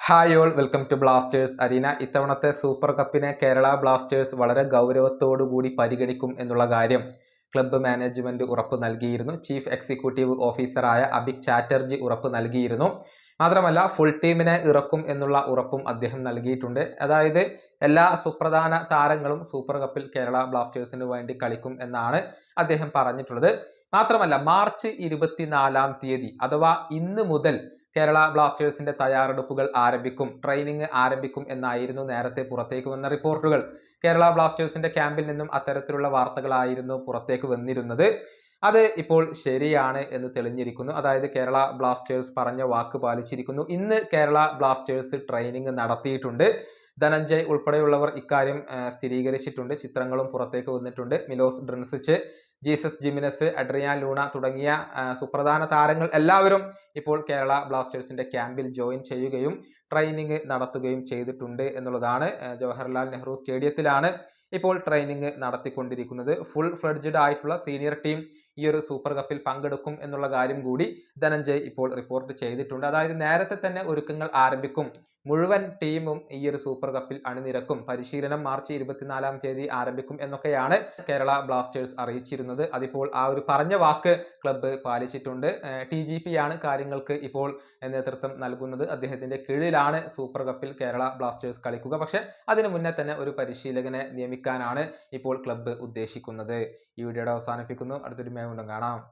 Hi all welcome to Blasters arena ഇത്തവണത്തെ super കപ്പിനെ Kerala Blasters വളരെ ഗൗരവത്തോടു കൂടി പരിഗണിക്കും എന്നുള്ള കാര്യം ക്ലബ്ബ് മാനേജ്മെന്റ് ഉറപ്പ് നൽകിയിരുന്നു. ചീഫ് എക്സിക്യൂട്ടീവ് ഓഫീസറായ അഭിക് ചാറ്റർജി ഉറപ്പ് നൽകിയിരുന്നു. മാത്രമല്ല ഫുൾ ടീമിനെ ഇറക്കും എന്നുള്ള ഉറപ്പും അദ്ദേഹം നൽകിയിട്ടുണ്ട്. അതായത് എല്ലാ സുപ്രധാന താരങ്ങളും സൂപ്പർ കപ്പിൽ കേരള ബ്ലാസ്റ്റേഴ്സിന് വേണ്ടി കളിക്കും എന്നാണ് അദ്ദേഹം പറഞ്ഞിട്ടുള്ളത്. മാത്രമല്ല മാർച്ച് ഇരുപത്തിനാലാം തീയതി അഥവാ ഇന്ന് മുതൽ കേരള ബ്ലാസ്റ്റേഴ്സിന്റെ തയ്യാറെടുപ്പുകൾ ആരംഭിക്കും ട്രെയിനിങ് ആരംഭിക്കും എന്നായിരുന്നു നേരത്തെ പുറത്തേക്ക് വന്ന റിപ്പോർട്ടുകൾ. കേരള ബ്ലാസ്റ്റേഴ്സിന്റെ ക്യാമ്പിൽ നിന്നും അത്തരത്തിലുള്ള വാർത്തകളായിരുന്നു പുറത്തേക്ക് വന്നിരുന്നത്. അത് ഇപ്പോൾ ശരിയാണ് എന്ന് തെളിഞ്ഞിരിക്കുന്നു. അതായത് കേരള ബ്ലാസ്റ്റേഴ്സ് പറഞ്ഞ വാക്ക് പാലിച്ചിരിക്കുന്നു. ഇന്ന് കേരള ബ്ലാസ്റ്റേഴ്സ് ട്രെയിനിങ് നടത്തിയിട്ടുണ്ട്. ധനഞ്ജയ് ഉൾപ്പെടെയുള്ളവർ ഇക്കാര്യം സ്ഥിരീകരിച്ചിട്ടുണ്ട്. ചിത്രങ്ങളും പുറത്തേക്ക് വന്നിട്ടുണ്ട്. Milos Drincic Jesus Jimenez Adrian Luna തുടങ്ങിയ സുപ്രധാന താരങ്ങൾ എല്ലാവരും ഇപ്പോൾ കേരള ബ്ലാസ്റ്റേഴ്സിന്റെ ക്യാമ്പിൽ ജോയിൻ ചെയ്യുകയും ട്രെയിനിങ് നടത്തുകയും ചെയ്തിട്ടുണ്ട് എന്നുള്ളതാണ് ജവഹർലാൽ നെഹ്റു സ്റ്റേഡിയത്തിലാണ് ഇപ്പോൾ ട്രെയിനിങ് നടത്തിക്കൊണ്ടിരിക്കുന്നത്. ഫുൾ ഫ്ലഡ്ജഡ് ആയിട്ടുള്ള സീനിയർ ടീം ഈ ഒരു സൂപ്പർ കപ്പിൽ പങ്കെടുക്കും എന്നുള്ള കാര്യം കൂടി ധനഞ്ജയ് ഇപ്പോൾ റിപ്പോർട്ട് ചെയ്തിട്ടുണ്ട്. അതായത് നേരത്തെ തന്നെ ഒരുക്കങ്ങൾ ആരംഭിക്കും. മുഴുവൻ ടീമും ഈ ഒരു സൂപ്പർ കപ്പിൽ അണിനിരക്കും. പരിശീലനം മാർച്ച് ഇരുപത്തിനാലാം തീയതി ആരംഭിക്കും എന്നൊക്കെയാണ് കേരള ബ്ലാസ്റ്റേഴ്സ് അറിയിച്ചിരുന്നത്. അതിപ്പോൾ ആ ഒരു പറഞ്ഞ വാക്ക് ക്ലബ്ബ് പാലിച്ചിട്ടുണ്ട്. ടി ജി പി ആണ് കാര്യങ്ങൾക്ക് ഇപ്പോൾ നേതൃത്വം നൽകുന്നത്. അദ്ദേഹത്തിന്റെ കീഴിലാണ് സൂപ്പർ കപ്പിൽ കേരള ബ്ലാസ്റ്റേഴ്സ് കളിക്കുക. പക്ഷെ അതിനു മുന്നേ തന്നെ ഒരു പരിശീലകനെ നിയമിക്കാനാണ് ഇപ്പോൾ ക്ലബ്ബ് ഉദ്ദേശിക്കുന്നത്. ഈ വീഡിയോയുടെ അവസാനിപ്പിക്കുന്നു. അടുത്തൊരു മേമുണ്ടും കാണാം.